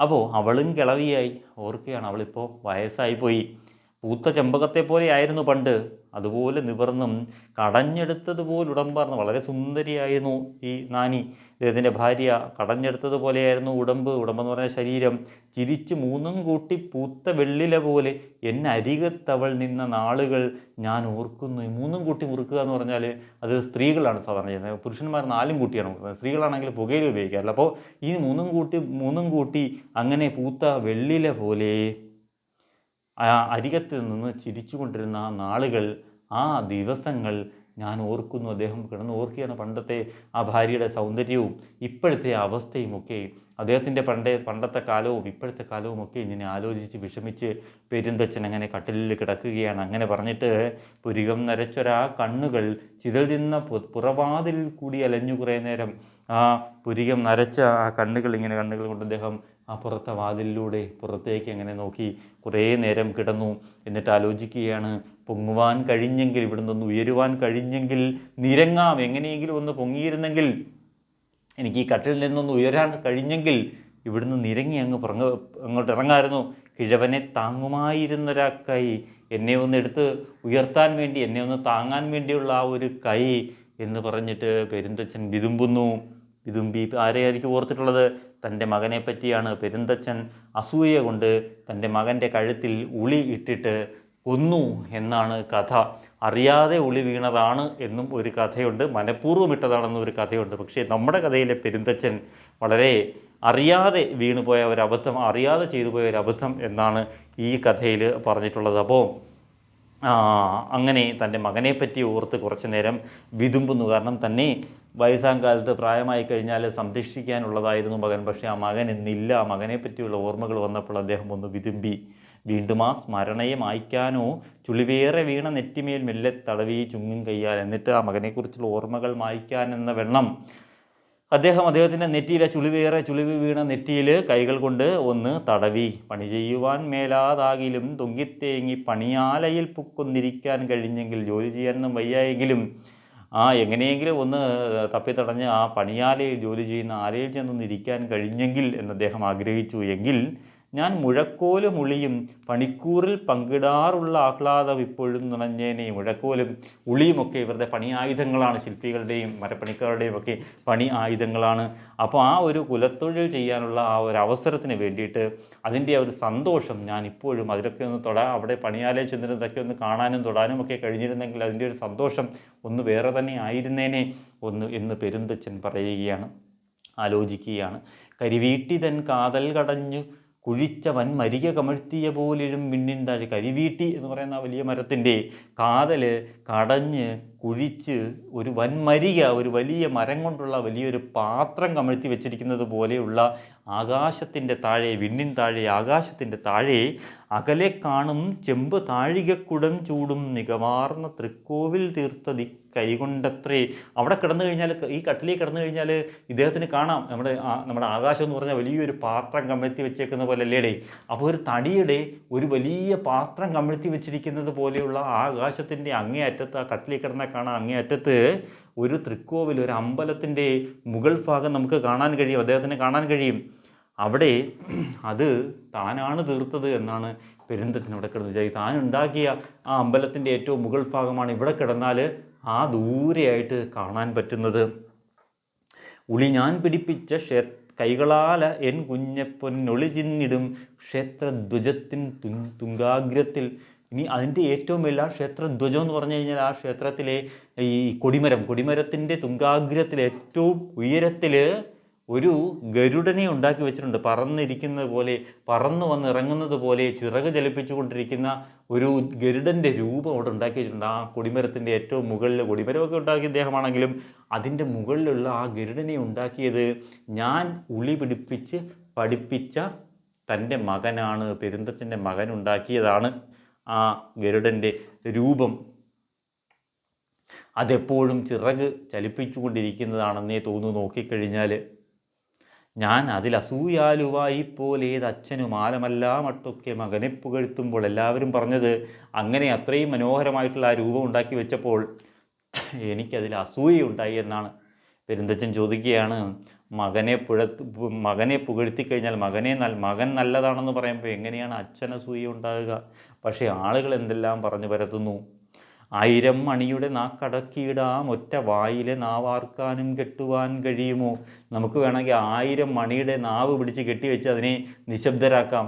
അപ്പോൾ അവളും കിളവിയായി. ഓർക്കുകയാണ് അവളിപ്പോൾ വയസ്സായി പോയി പൂത്ത ചെമ്പകത്തെ പോലെ ആയിരുന്നു പണ്ട്. അതുപോലെ നിവർന്നും കടഞ്ഞെടുത്തതുപോലെ ഉടമ്പാർന്ന് വളരെ സുന്ദരിയായിരുന്നു ഈ നാനി. ഇദ്ദേഹത്തിന്റെ ഭാര്യ കടഞ്ഞെടുത്തതുപോലെയായിരുന്നു ഉടമ്പ്. ഉടമ്പെന്ന് പറഞ്ഞ ശരീരം. ചിരിച്ച് മൂന്നും കൂട്ടി പൂത്ത വെള്ളില പോലെ എന്നെ അരികത്തവൾ നിന്ന നാളുകൾ ഞാൻ ഓർക്കുന്നു. മൂന്നും കൂട്ടി മുറുക്കുക എന്ന് പറഞ്ഞാൽ അത് സ്ത്രീകളാണ് സാധാരണ ചെയ്യുന്നത്. പുരുഷന്മാർ നാലും കൂട്ടിയാണ് മുറുക്കുന്നത്. സ്ത്രീകളാണെങ്കിൽ പുകയിൽ ഉപയോഗിക്കാറില്ല. അപ്പോൾ ഈ മൂന്നും കൂട്ടി മൂന്നും കൂട്ടി അങ്ങനെ പൂത്ത വെള്ളില പോലെ അരികത്ത് നിന്ന് ചിരിച്ചുകൊണ്ടിരുന്ന ആ നാളുകൾ ആ ദിവസങ്ങൾ ഞാൻ ഓർക്കുന്നു. അദ്ദേഹം കിടന്ന് ഓർക്കുകയാണ് പണ്ടത്തെ ആ ഭാര്യയുടെ സൗന്ദര്യവും ഇപ്പോഴത്തെ അവസ്ഥയും ഒക്കെ അദ്ദേഹത്തിന്റെ പണ്ടേ പണ്ടത്തെ കാലവും ഇപ്പോഴത്തെ കാലവും ഒക്കെ ഇങ്ങനെ ആലോചിച്ച് വിഷമിച്ച് പെരുന്തച്ഛൻ അങ്ങനെ കട്ടിലിൽ കിടക്കുകയാണ്. അങ്ങനെ പറഞ്ഞിട്ട് പുരികം നരച്ചൊരാ കണ്ണുകൾ ചിതൽ തിന്ന പുറവാതിൽ കൂടി അലഞ്ഞു കുറേ നേരം ആ പുരികം നരച്ച ആ കണ്ണുകൾ ഇങ്ങനെ കണ്ണുകൾ കൊണ്ട് അദ്ദേഹം ആ പുറത്തെ വാതിലിലൂടെ പുറത്തേക്ക് അങ്ങനെ നോക്കി കുറേ നേരം കിടന്നു. എന്നിട്ട് ആലോചിക്കുകയാണ് പൊങ്ങുവാൻ കഴിഞ്ഞെങ്കിൽ ഇവിടെ നിന്ന് ഉയരുവാൻ കഴിഞ്ഞെങ്കിൽ നിരങ്ങാം. എങ്ങനെയെങ്കിലും ഒന്ന് പൊങ്ങിയിരുന്നെങ്കിൽ എനിക്ക് ഈ കട്ടിൽ നിന്നൊന്ന് ഉയരാൻ കഴിഞ്ഞെങ്കിൽ ഇവിടുന്ന് നിരങ്ങി അങ്ങ് പുറങ്ങ അങ്ങോട്ട് ഇറങ്ങായിരുന്നു. കിഴവനെ താങ്ങുമായിരുന്നൊരാ കൈ. എന്നെ ഒന്ന് എടുത്ത് ഉയർത്താൻ വേണ്ടി എന്നെ ഒന്ന് താങ്ങാൻ വേണ്ടിയുള്ള ആ ഒരു കൈ എന്ന് പറഞ്ഞിട്ട് പെരുന്തച്ഛൻ വിതുമ്പുന്നു. വിതുമ്പി ആരെയായിരിക്കും ഓർത്തിട്ടുള്ളത്? തന്റെ മകനെ പറ്റിയാണ് പെരുന്തച്ഛൻ അസൂയ കൊണ്ട് തന്റെ മകന്റെ കഴുത്തിൽ ഉളി ഇട്ടിട്ട് കൊന്നു എന്നാണ് കഥ. അറിയാതെ ഉളി വീണതാണ് എന്നും ഒരു കഥയുണ്ട്. മനഃപൂർവം ഇട്ടതാണെന്നും ഒരു കഥയുണ്ട്. പക്ഷേ നമ്മുടെ കഥയിലെ പെരുന്തച്ഛൻ വളരെ അറിയാതെ വീണുപോയ ഒരു അബദ്ധം അറിയാതെ ചെയ്തു പോയ ഒരു അബദ്ധം എന്നാണ് ഈ കഥയിൽ പറഞ്ഞിട്ടുള്ളത്. അപ്പോൾ അങ്ങനെ തന്റെ മകനെപ്പറ്റി പറ്റി ഓർത്ത് കുറച്ചു നേരം വിതുമ്പുന്നു. കാരണം തന്നെ വയസ്സാം കാലത്ത് പ്രായമായി കഴിഞ്ഞാൽ സംരക്ഷിക്കാനുള്ളതായിരുന്നു മകൻ. പക്ഷേ ആ മകൻ ഇന്നില്ല ആ മകനെ പറ്റിയുള്ള ഓർമ്മകൾ വന്നപ്പോൾ അദ്ദേഹം ഒന്ന് വിതുമ്പി. വീണ്ടും ആ സ്മരണയെ മായ്ക്കാനോ ചുളിവേറെ വീണ നെറ്റിമേൽ മെല്ലെ തടവി ചുങ്ങും കയ്യാൽ. എന്നിട്ട് ആ മകനെക്കുറിച്ചുള്ള ഓർമ്മകൾ മായ്ക്കാൻ എന്ന വെണ്ണം അദ്ദേഹം അദ്ദേഹത്തിന്റെ നെറ്റിയിലെ ചുളിവേറെ ചുളിവ് വീണ നെറ്റിയിൽ കൈകൾ കൊണ്ട് ഒന്ന് തടവി. പണി ചെയ്യുവാൻ മേലാതാകിലും തൊങ്കിത്തേങ്ങി പണിയാലയിൽ പൊക്കൊന്നിരിക്കാൻ കഴിഞ്ഞെങ്കിൽ ജോലി ചെയ്യാനൊന്നും വയ്യായെങ്കിലും ആ എങ്ങനെയെങ്കിലും ഒന്ന് തപ്പിത്തടഞ്ഞ് ആ പണിയാലയിൽ ജോലി ചെയ്യുന്ന ആലയിൽ ചെന്നൊന്നിരിക്കാൻ കഴിഞ്ഞെങ്കിൽ എന്ന് അദ്ദേഹം ആഗ്രഹിച്ചു. എങ്കിൽ ഞാൻ മുഴക്കോലും ഉളിയും പണിക്കൂറിൽ പങ്കിടാറുള്ള ആഹ്ലാദം ഇപ്പോഴും നുണഞ്ഞേനെ. മുഴക്കോലും ഉളിയുമൊക്കെ ഇവരുടെ പണി ആയുധങ്ങളാണ്. ശില്പികളുടെയും മരപ്പണിക്കാരുടെയും ഒക്കെ പണി ആയുധങ്ങളാണ്. അപ്പോൾ ആ ഒരു കുലത്തൊഴിൽ ചെയ്യാനുള്ള ആ ഒരു അവസരത്തിന് വേണ്ടിയിട്ട് അതിന്റെ ഒരു സന്തോഷം ഞാൻ ഇപ്പോഴും അതിലൊക്കെ ഒന്ന് തൊടാൻ അവിടെ പണിയാലേ ചെന്നിരുന്നതൊക്കെ ഒന്ന് കാണാനും തൊടാനും ഒക്കെ കഴിഞ്ഞിരുന്നെങ്കിൽ അതിന്റെ ഒരു സന്തോഷം ഒന്ന് വേറെ തന്നെ ആയിരുന്നേനെ ഒന്ന് എന്ന് പെരുന്തച്ഛൻ പറയുകയാണ് ആലോചിക്കുകയാണ്. കരിവീട്ടിതൻ കാതൽ കടഞ്ഞു കുഴിച്ച വൻ മരിക കമഴ്ത്തിയ പോലെയും മിന്നിൻ താഴെ കരിവീട്ടി എന്ന് പറയുന്ന വലിയ മരത്തിന്റെ കാതൽ കടഞ്ഞ് കുഴിച്ച് ഒരു വൻമരിക ഒരു വലിയ മരം കൊണ്ടുള്ള വലിയൊരു പാത്രം കമഴ്ത്തി വെച്ചിരിക്കുന്നത് പോലെയുള്ള ആകാശത്തിന്റെ താഴെ വിണ്ണിൻ താഴെ ആകാശത്തിന്റെ താഴെ അകലെ കാണും ചെമ്പ് താഴികക്കുടം ചൂടും നികമാർന്ന തൃക്കോവിൽ തീർത്തതി കൈകൊണ്ടത്രേ. അവിടെ കിടന്നു കഴിഞ്ഞാൽ ഈ കട്ടിലിൽ കിടന്നു കഴിഞ്ഞാൽ ഇദ്ദേഹത്തിന് കാണാം. നമ്മുടെ നമ്മുടെ ആകാശം എന്ന് പറഞ്ഞാൽ വലിയൊരു പാത്രം കമഴ്ത്തി വെച്ചേക്കുന്ന പോലെ അല്ലേടേ. അപ്പോൾ ഒരു തടിയുടെ ഒരു വലിയ പാത്രം കമഴ്ത്തി വെച്ചിരിക്കുന്നത് പോലെയുള്ള ആകാശത്തിന്റെ അങ്ങേ അറ്റത്ത് ആ കട്ടിലിൽ കിടന്നാൽ കാണാം അങ്ങേ അറ്റത്ത് ഒരു തൃക്കോവിൽ ഒരു അമ്പലത്തിന്റെ മുകൾ ഭാഗം നമുക്ക് കാണാൻ കഴിയും അദ്ദേഹത്തിന് കാണാൻ കഴിയും. അവിടെ അത് താനാണ് തീർത്തത് എന്നാണ് പെരുന്തത്തിന് അവിടെ കിടന്ന് വിചാരിക്കും താൻ ഉണ്ടാക്കിയ ആ അമ്പലത്തിന്റെ ഏറ്റവും മുകൾ ഭാഗമാണ് ഇവിടെ കിടന്നാൽ ആ ദൂരെയായിട്ട് കാണാൻ പറ്റുന്നത്. ഉളി ഞാൻ പിടിപ്പിച്ച ക്ഷേ കൈകളാല എൻ കുഞ്ഞപ്പൊന്നൊളി ചിന്നിടും. ക്ഷേത്രധ്വജത്തിൻ തു തുങ്കാഗ്രത്തിൽ. ഇനി അതിന്റെ ഏറ്റവും വലിയ ക്ഷേത്രധ്വജം എന്ന് പറഞ്ഞു കഴിഞ്ഞാൽ ആ ക്ഷേത്രത്തിലെ ഈ കൊടിമരം. കൊടിമരത്തിന്റെ തുങ്കാഗ്രത്തിൽ ഏറ്റവും ഉയരത്തിൽ ഒരു ഗരുഡനെ ഉണ്ടാക്കി വെച്ചിട്ടുണ്ട്. പറന്നിരിക്കുന്നത് പോലെ പറന്നു വന്ന് ഇറങ്ങുന്നത് പോലെ ചിറക് ചലിപ്പിച്ചുകൊണ്ടിരിക്കുന്ന ഒരു ഗരുഡന്റെ രൂപം അവിടെ ഉണ്ടാക്കി വെച്ചിട്ടുണ്ട്. ആ കൊടിമരത്തിന്റെ ഏറ്റവും മുകളിൽ കൊടിമരമൊക്കെ ഉണ്ടാക്കിയ ഇദ്ദേഹമാണെങ്കിലും അതിന്റെ മുകളിലുള്ള ആ ഗരുഡനെ ഉണ്ടാക്കിയത് ഞാൻ ഉളി പിടിപ്പിച്ച് പഠിപ്പിച്ച തന്റെ മകനാണ് പെരുന്തച്ഛന്റെ മകൻ ഉണ്ടാക്കിയതാണ് ആ ഗരുഡന്റെ രൂപം. അതെപ്പോഴും ചിറക് ചലിപ്പിച്ചുകൊണ്ടിരിക്കുന്നതാണെന്നേ തോന്നുന്നു. നോക്കിക്കഴിഞ്ഞാൽ ഞാൻ അതിൽ അസൂയാലുവായി പോലെ ഏത് അച്ഛനും ആലമെല്ലാം അട്ടൊക്കെ മകനെ പുകഴ്ത്തുമ്പോൾ എല്ലാവരും പറഞ്ഞത് അങ്ങനെ അത്രയും മനോഹരമായിട്ടുള്ള ആ രൂപം ഉണ്ടാക്കി വെച്ചപ്പോൾ എനിക്കതിൽ അസൂയയുണ്ടായി എന്നാണ്. പെരുന്തച്ഛൻ ചോദിക്കുകയാണ് മകനെ പുഴത്ത് മകനെ പുകഴ്ത്തി കഴിഞ്ഞാൽ മകനെ നൽ മകൻ നല്ലതാണെന്ന് പറയുമ്പോൾ എങ്ങനെയാണ് അച്ഛൻ അസൂയ ഉണ്ടാകുക? പക്ഷേ ആളുകൾ എന്തെല്ലാം പറഞ്ഞു പരത്തുന്നു? ആയിരം മണിയുടെ നാക്കടക്കിയിടാം ഒറ്റ വായിലെ നാവാർക്കാനും കെട്ടുവാൻ കഴിയുമോ? നമുക്ക് വേണമെങ്കിൽ ആയിരം മണിയുടെ നാവ് പിടിച്ച് കെട്ടിവെച്ച് അതിനെ നിശബ്ദരാക്കാം.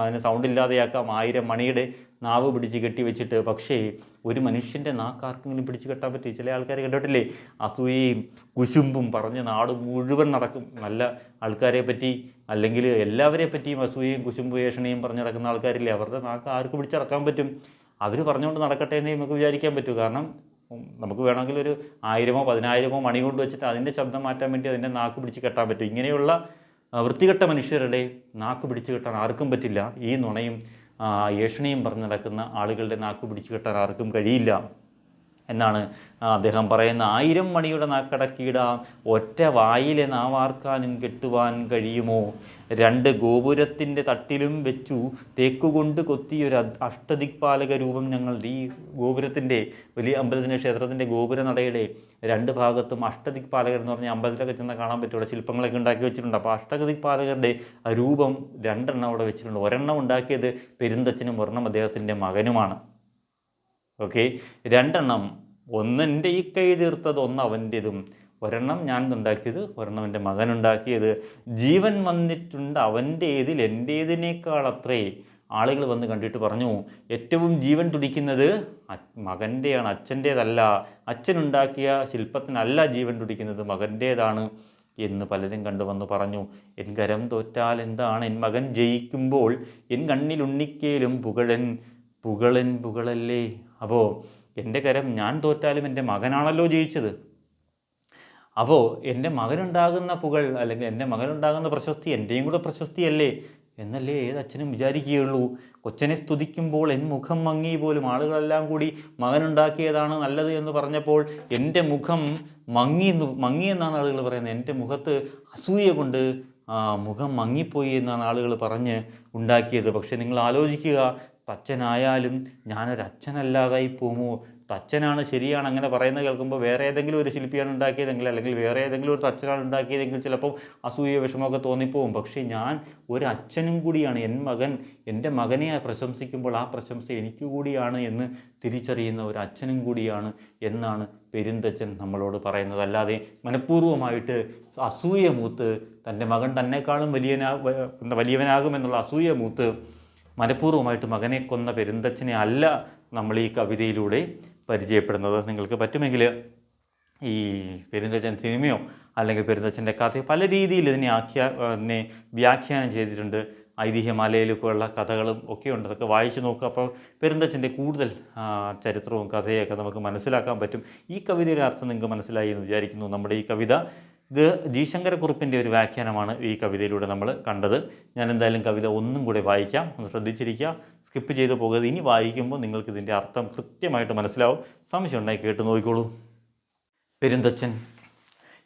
അതിനെ സൗണ്ട് ഇല്ലാതെയാക്കാം. ആയിരം മണിയുടെ നാവ് പിടിച്ച് കെട്ടിവെച്ചിട്ട്. പക്ഷേ ഒരു മനുഷ്യന്റെ നാക്ക് ആർക്കെങ്കിലും പിടിച്ച് കെട്ടാൻ പറ്റി? ചില ആൾക്കാർ കണ്ടിട്ടില്ലേ? അസൂയയും കുശുമ്പും പറഞ്ഞ് നാട് മുഴുവൻ നടക്കും. നല്ല ആൾക്കാരെ പറ്റി അല്ലെങ്കിൽ എല്ലാവരെ പറ്റിയും അസൂയയും കുശുമ്പ് ഏഷണയും പറഞ്ഞ് നടക്കുന്ന ആൾക്കാരില്ലേ? അവരുടെ നാക്ക് ആർക്ക് പിടിച്ചടക്കാൻ പറ്റും? അവർ പറഞ്ഞുകൊണ്ട് നടക്കട്ടെ എന്ന് നമുക്ക് വിചാരിക്കാൻ പറ്റൂ. കാരണം നമുക്ക് വേണമെങ്കിൽ ഒരു ആയിരമോ പതിനായിരമോ മണി കൊണ്ട് വെച്ചിട്ട് അതിന്റെ ശബ്ദം മാറ്റാൻ വേണ്ടി അതിന്റെ നാക്ക് പിടിച്ച് കെട്ടാൻ പറ്റും. ഇങ്ങനെയുള്ള വൃത്തികെട്ട മനുഷ്യരുടെ നാക്ക് പിടിച്ച് കെട്ടാൻ ആർക്കും പറ്റില്ല. ഈ നുണയും ഏഷണിയും പറഞ്ഞ് നടക്കുന്ന ആളുകളുടെ നാക്ക് പിടിച്ച് കെട്ടാൻ ആർക്കും കഴിയില്ല എന്നാണ് അദ്ദേഹം പറയുന്ന ആയിരം മണിയുടെ നാക്കടക്കിയിടാം ഒറ്റ വായിലെ നാവാർക്കാനും കെട്ടുവാൻ കഴിയുമോ? രണ്ട് ഗോപുരത്തിന്റെ തട്ടിലും വെച്ചു തേക്കുകൊണ്ട് കൊത്തിയൊരു അഷ്ടദിക്പാലക രൂപം ഞങ്ങൾ ഈ ഗോപുരത്തിന്റെ വലിയ അമ്പലത്തിന്റെ ക്ഷേത്രത്തിന്റെ ഗോപുര നടയുടെ രണ്ട് ഭാഗത്തും അഷ്ടദിക്പാലകർ എന്ന് പറഞ്ഞാൽ അമ്പലത്തിലൊക്കെ ചെന്നാൽ കാണാൻ പറ്റും. അവിടെ ശില്പങ്ങളൊക്കെ ഉണ്ടാക്കി വെച്ചിട്ടുണ്ട്. അപ്പോൾ അഷ്ടദിക്പാലകരുടെ ആ രൂപം രണ്ടെണ്ണം അവിടെ വെച്ചിട്ടുണ്ട്. ഒരെണ്ണം ഉണ്ടാക്കിയത് പെരുന്തച്ഛനും ഒരെണ്ണം അദ്ദേഹത്തിന്റെ മകനുമാണ്. ഓക്കെ? രണ്ടെണ്ണം. ഒന്നെന്റെ ഈ കൈ തീർത്തത് ഒന്ന് അവന്റേതും. ഒരെണ്ണം ഞാൻ ഉണ്ടാക്കിയത് ഒരെണ്ണം എന്റെ മകൻ ഉണ്ടാക്കിയത് ജീവൻ വന്നിട്ടുണ്ട് അവന്റേതിൽ എന്റേതിനേക്കാൾ അത്രേ ആളുകൾ വന്ന് കണ്ടിട്ട് പറഞ്ഞു ഏറ്റവും ജീവൻ തുടിക്കുന്നത് മകന്റെയാണ് അച്ഛന്റേതല്ല. അച്ഛനുണ്ടാക്കിയ ശില്പത്തിനല്ല ജീവൻ തുടിക്കുന്നത് മകന്റേതാണ്. എന്ന് പലരും കണ്ടു വന്ന് പറഞ്ഞു എൻ കരം തോറ്റാൽ എന്താണ്? എൻ മകൻ ജയിക്കുമ്പോൾ എൻ കണ്ണിൽ ഉണ്ണിക്കേലും പുകഴൻ പുകളൻ പുകളല്ലേ അപ്പോൾ എന്റെ കരം ഞാൻ തോറ്റാലും എന്റെ മകനാണല്ലോ ജയിച്ചത്. അപ്പോൾ എന്റെ മകനുണ്ടാകുന്ന പുകൾ അല്ലെങ്കിൽ എന്റെ മകനുണ്ടാകുന്ന പ്രശസ്തി എന്റെയും കൂടെ പ്രശസ്തിയല്ലേ എന്നല്ലേ ഏത് അച്ഛനും വിചാരിക്കുകയുള്ളൂ. കൊച്ചനെ സ്തുതിക്കുമ്പോൾ എൻ മുഖം മങ്ങി പോലും ആളുകളെല്ലാം കൂടി മകനുണ്ടാക്കിയതാണ് നല്ലത് എന്ന് പറഞ്ഞപ്പോൾ എന്റെ മുഖം മങ്ങി മങ്ങി എന്നാണ് ആളുകൾ പറയുന്നത്. എന്റെ മുഖത്ത് അസൂയ കൊണ്ട് മുഖം മങ്ങിപ്പോയി എന്നാണ് ആളുകൾ പറഞ്ഞ് ഉണ്ടാക്കിയത്. പക്ഷേ നിങ്ങൾ ആലോചിക്കുക അച്ഛനായാലും ഞാനൊരച്ഛനല്ലാതായി പോകുമോ തച്ചനാണ് ശരിയാണ് അങ്ങനെ പറയുന്നത് കേൾക്കുമ്പോൾ വേറെ ഏതെങ്കിലും ഒരു ശില്പിയാണ് ഉണ്ടാക്കിയതെങ്കിൽ അല്ലെങ്കിൽ വേറെ ഏതെങ്കിലും ഒരു തച്ചനാണ് ഉണ്ടാക്കിയതെങ്കിൽ ചിലപ്പോൾ അസൂയ വിഷമമൊക്കെ തോന്നിപ്പോവും. പക്ഷേ ഞാൻ ഒരു അച്ഛനും കൂടിയാണ് എൻ മകൻ എന്റെ മകനെ പ്രശംസിക്കുമ്പോൾ ആ പ്രശംസ എനിക്ക് കൂടിയാണ് എന്ന് തിരിച്ചറിയുന്ന ഒരു അച്ഛനും കൂടിയാണ് എന്നാണ് പെരുന്തച്ഛൻ നമ്മളോട് പറയുന്നത്. അല്ലാതെ മനഃപൂർവമായിട്ട് അസൂയ മൂത്ത് തന്റെ മകൻ തന്നെക്കാളും വലിയനാ വലിയവനാകും വലിയവനാകുമെന്നുള്ള അസൂയ മൂത്ത് മനഃപൂർവമായിട്ട് മകനെ കൊന്ന പെരുന്തച്ഛനെ അല്ല നമ്മൾ ഈ കവിതയിലൂടെ പരിചയപ്പെടുന്നത് നിങ്ങൾക്ക് പറ്റുമെങ്കിൽ ഈ പെരുന്തച്ഛൻ സിനിമയോ അല്ലെങ്കിൽ പെരുന്തച്ഛന്റെ കഥയോ പല രീതിയിൽ ഇതിനെ ആഖ്യാ ഇതിനെ വ്യാഖ്യാനം ചെയ്തിട്ടുണ്ട്. ഐതിഹ്യമാലയിലൊക്കെയുള്ള കഥകളും ഒക്കെ ഉണ്ട്. അതൊക്കെ വായിച്ചു നോക്കുക. അപ്പോൾ പെരുന്തച്ഛന്റെ കൂടുതൽ ചരിത്രവും കഥയൊക്കെ നമുക്ക് മനസ്സിലാക്കാൻ പറ്റും. ഈ കവിതയുടെ അർത്ഥം നിങ്ങൾക്ക് മനസ്സിലായി എന്ന് വിചാരിക്കുന്നു. നമ്മുടെ ഈ കവിത ഗ ജി ശങ്കരക്കുറുപ്പിന്റെ ഒരു വ്യാഖ്യാനമാണ് ഈ കവിതയിലൂടെ നമ്മൾ കണ്ടത്. ഞാൻ എന്തായാലും കവിത ഒന്നും കൂടെ വായിക്കാം. ഒന്ന് ശ്രദ്ധിച്ചിരിക്കുക. സ്കിപ്പ് ചെയ്ത് പോകരുത്. ഇനി വായിക്കുമ്പോൾ നിങ്ങൾക്ക് ഇതിന്റെ അർത്ഥം കൃത്യമായിട്ട് മനസ്സിലാവും. സംശയം ഉണ്ടായി കേട്ട് നോക്കിക്കോളൂ. പെരുന്തച്ഛൻ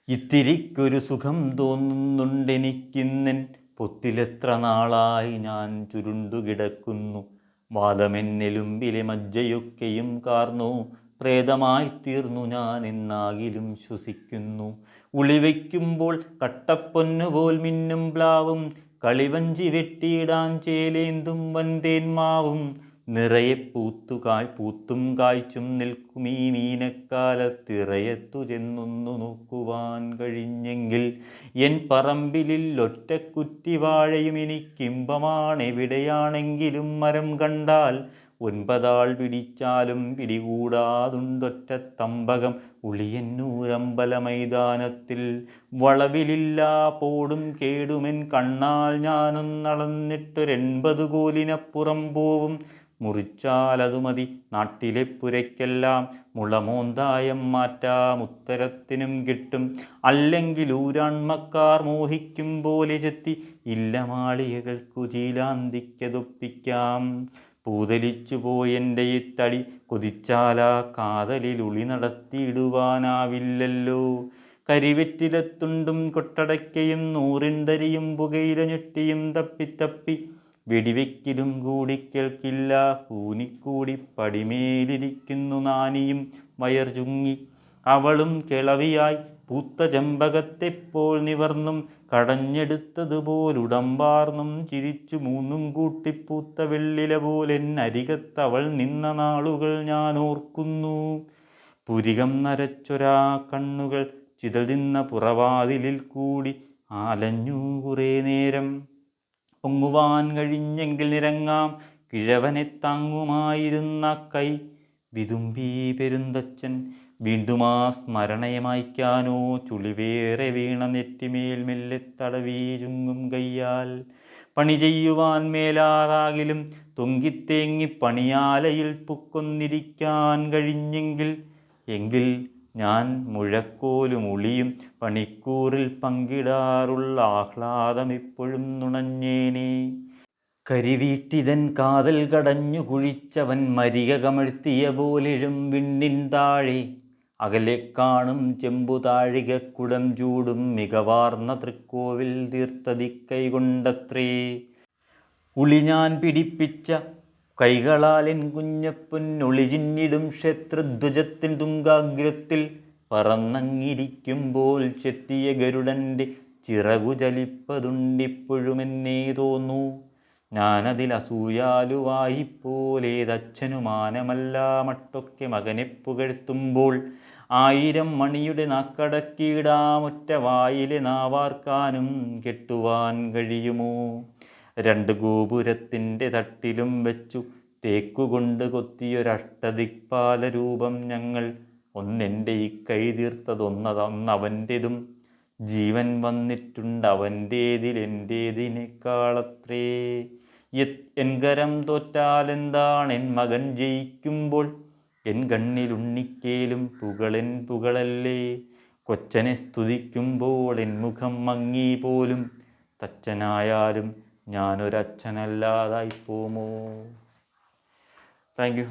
ഇത്തിരിക്കൊരു സുഖം തോന്നുന്നുണ്ടെനിക്കിന്നൻ പൊത്തിലെത്ര നാളായി ഞാൻ ചുരുണ്ടു കിടക്കുന്നു. വാദമെന്നെലുമ്പിലെ മജ്ജയൊക്കെയും കാർന്നു. പ്രേതമായി തീർന്നു ഞാൻ എന്നാകിലും ശ്വസിക്കുന്നു. ഉളിവയ്ക്കുമ്പോൾ കട്ടപ്പൊന്നുപോൽ മിന്നും പ്ലാവും. കളിവഞ്ചി വെട്ടിയിടാൻ ചേലേന്തും വന്തേന്മാവും നിറയെ പൂത്തുകായ് പൂത്തും കായ്ച്ചും നിൽക്കും ഈ മീനക്കാലത്തിറയത്തു ചെന്നൊന്നു നോക്കുവാൻ കഴിഞ്ഞെങ്കിൽ എൻ പറമ്പിലിൽ ഒറ്റക്കുറ്റി വാഴയും എനിക്കിമ്പമാണ് എവിടെയാണെങ്കിലും മരം കണ്ടാൽ ഒൻപതാൾ പിടിച്ചാലും പിടികൂടാതുണ്ടൊറ്റ തമ്പകം. ഉളിയന്നൂരമ്പല മൈതാനത്തിൽ വളവിലില്ലാ പോടും കേടുമെൻ കണ്ണാൽ ഞാനും നടന്നിട്ടൊരെൺപത് കോലിനപ്പുറം പോവും. മുറിച്ചാൽ അത് മതി നാട്ടിലെ പുരയ്ക്കെല്ലാം മുളമോന്തായം മാറ്റാം ഉത്തരത്തിനും കിട്ടും. അല്ലെങ്കിൽ ഊരാൺമക്കാർ മോഹിക്കും പോലെ ചെത്തി ഇല്ല മാളികകൾക്കു ചീലാന്തിക്കതൊപ്പിക്കാം. പൂതലിച്ചു പോയെന്റെ ഈ തടി കൊതിച്ചാലാ ഉളി നടത്തിയിടുവാനാവില്ലല്ലോ. കരിവെറ്റിലത്തുണ്ടും കൊട്ടടയ്ക്കയും നൂറിൻതരിയും പുകയില ഞെട്ടിയും തപ്പിത്തപ്പി വെടിവെക്കിലും കൂടി കേൾക്കില്ല. കൂനിക്കൂടി പടിമേലിരിക്കുന്നു നാനിയും. വയർ ചുങ്ങി അവളും കിളവിയായി പൂത്ത ചെമ്പകത്തെപ്പോൾ നിവർന്നും കടഞ്ഞെടുത്തതുപോലുടമ്പാർന്നും ചിരിച്ചു മൂന്നും കൂട്ടിപ്പൂത്ത വെള്ളില പോലെന്നരികത്തവൾ നിന്ന നാളുകൾ ഞാൻ ഓർക്കുന്നു. പുരികം നരച്ചൊരാ കണ്ണുകൾ ചിതൽ നിന്ന പുറവാതിലിൽ കൂടി ആലഞ്ഞു കുറേ നേരം. പൊങ്ങുവാൻ കഴിഞ്ഞെങ്കിൽ നിരങ്ങാം കിഴവനെ താങ്ങുമായിരുന്ന കൈ. വിതുമ്പി പെരുന്തച്ഛൻ വീണ്ടും ആ സ്മരണയെ മായ്ക്കാനോ ചുളിവേറെ വീണ നെറ്റിമേൽ മെല്ലെ തടവി ചുങ്ങും കയ്യാൽ. പണി ചെയ്യുവാൻ മേലാതാകിലും തൊങ്കിത്തേങ്ങി പണിയാലയിൽ പുക്കൊന്നിരിക്കാൻ കഴിഞ്ഞെങ്കിൽ എങ്കിൽ ഞാൻ മുഴക്കോലും ഉളിയും പണിക്കൂറിൽ പങ്കിടാറുള്ള ആഹ്ലാദം ഇപ്പോഴും നുണഞ്ഞേനേ. കരിവീട്ടിതൻ കാതൽ കടഞ്ഞു കുഴിച്ചവൻ മരിക കമഴ്ത്തിയ പോലെഴും വിണ്ണിൻ താഴെ. അകലെ കാണും ചെമ്പു താഴികക്കുടം ചൂടും മികവാർന്ന തൃക്കോവിൽ തീർത്തതി കൈകൊണ്ടത്രേ ഉളി ഞാൻ പിടിപ്പിച്ച കൈകളാലെൻ കുഞ്ഞപ്പൊന്നൊളിചിന്നിടും ക്ഷേത്രധ്വജത്തിൻ തുങ്കാഗ്രത്തിൽ പറന്നങ്ങിരിക്കുമ്പോൾ ചെത്തിയ ഗരുഡന്റെ ചിറകു ചലിപ്പതുണ്ടിപ്പോഴുമെന്നേ തോന്നു. ഞാനതിൽ അസൂയാലുവായിപ്പോലേതച്ഛനുമാനമല്ല മട്ടൊക്കെ മകനെ പുകഴ്ത്തുമ്പോൾ ആയിരം മണിയുടെ നാക്കടക്കിയിടാമൊറ്റ വായിലെ നാവാർക്കാനും കെട്ടുവാൻ കഴിയുമോ? രണ്ട് ഗോപുരത്തിന്റെ തട്ടിലും വെച്ചു തേക്കുകൊണ്ട് കൊത്തിയൊരഷ്ടദിക്പാല രൂപം ഞങ്ങൾ ഒന്നെന്റെ ഈ കൈ തീർത്തതൊന്നതൊന്നവന്റെതും. ജീവൻ വന്നിട്ടുണ്ട് അവന്റേതിൽ എന്റേതിനേക്കാളത്രേ. എൻകരം എൻ കരം തോറ്റാലെന്താണ്? എൻ മകൻ ജയിക്കുമ്പോൾ എൻ കണ്ണിലുണ്ണിക്കേലും പുകളൻ പുകളല്ലേ. കൊച്ചനെ സ്തുതിക്കുമ്പോൾ എൻ മുഖം മങ്ങി പോലും തച്ചനായാലും ഞാനൊരച്ഛനല്ലാതായി പോമോ. Thank you